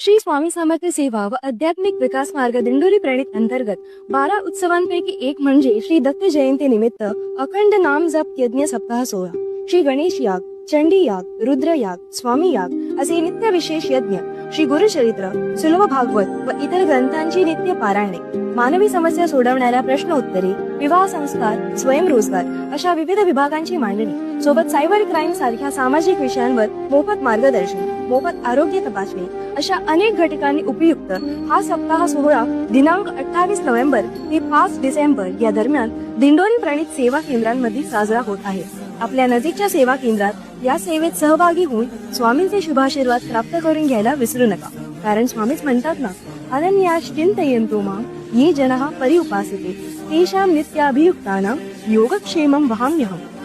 श्री स्वामी समर्थ सेवा व आध्यात्मिक विकास मार्ग दिंडोरी प्रणित अंतर्गत बारा उत्सवांपैकी एक म्हणजे श्री दत्त जयंती निमित्त अखंड नाम जप यज्ञ सप्ताह सोहळा. श्री गणेश याग चंडी याग रुद्र याग स्वामी याग असे नित्य विशेष यज्ञ श्री गुरुचरित्र सुलभ भागवत व इतर ग्रंथांची नित्य पारायणे. मानवी समस्या सोडवणाऱ्या प्रश्नोत्तरे विवाह संस्कार स्वयंरोजगार अशा विविध विभागांची मांडणी. सोबत सायबर क्राईम सारख्या सामाजिक विषयांवर मोफत मार्गदर्शन मोफत आरोग्य तपासणी अशा अनेक घटकांनी उपयुक्त हा सप्ताह सोहळा दिनांक अठ्ठावीस नोव्हेंबर ते पाच डिसेंबर या दरम्यान दिंडोरी प्रणित सेवा केंद्रांमध्ये साजरा होत आहे. आपल्या नजीकच्या सेवा केंद्रात या सेवेत सहभागी होऊन स्वामींचे शुभाशीर्वाद प्राप्त करून घ्यायला विसरू नका. कारण स्वामीच म्हणतात ना अनन्यास चिंतयंतो मा ये जनः परिउपासते तेषां नित्याभियुक्तानां योगक्षेमं वहाम्यहम्.